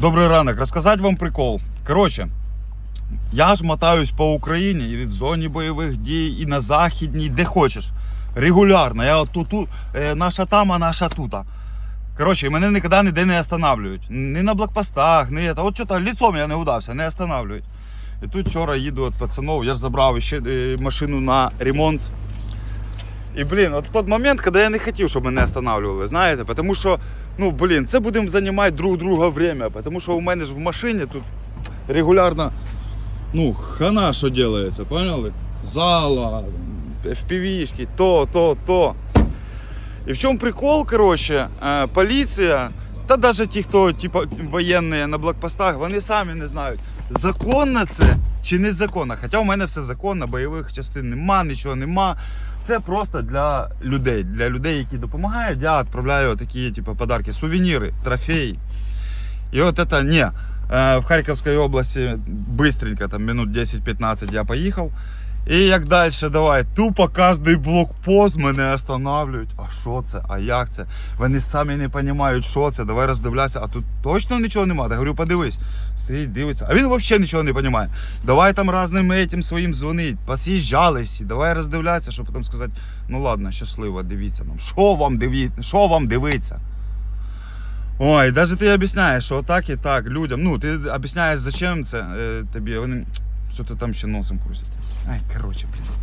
Добрий ранок. Розказати вам прикол. Коротше, я ж мотаюсь по Україні і в зоні бойових дій, і на західній, де хочеш. Регулярно. Я от тут, е, наша там, а наша тута. Коротше, мене ніколи ніде не останавливають. Ні на блокпостах, ні это. От що то ліцом я не удався, не останавливають. І тут вчора їду від пацанов, я ж забрав ще е, машину на ремонт. І, блін, от той момент, коли я не хотів, щоб мене останавливали, знаєте, тому що, ну, блін, це будемо займати друг друга время, тому що у мене ж в машині тут регулярно, ну, хана, що делається, поняли? Зала, FPV-шки, то, то, то. І в чому прикол, коротше, е, поліція, та навіть ті, хто типу, воєнні на блокпостах, вони самі не знають, законно це чи незаконно. Хоча у мене все законно, бойових частин нема, нічого нема. Це просто для людей, для людей, які допомагають. Я відправляю такі типу, подарки, сувеніри, трофеї. І от це ні. Е, В Харківській області быстренько, там минут 10-15 я поїхав. І як далі, давай, тупо кожний блокпост мене останавливають. А що це? А як це? Вони самі не розуміють, що це. Давай роздивлятися. А тут точно нічого немає. Я говорю, подивись. Стоїть, дивиться. А він взагалі нічого не розуміє. Давай там разним этим своїм дзвонить. Пос'їжджали всі. Давай роздивлятися, щоб потім сказати, ну ладно, щасливо, дивіться нам. Що вам дивіться? Що вам дивиться? Ой, даже ти об'ясняєш, що так і так людям. Ну, ти об'ясняєш, зачем це е, тобі. Вони ти там ще носом крутит. Ай, короче, блін.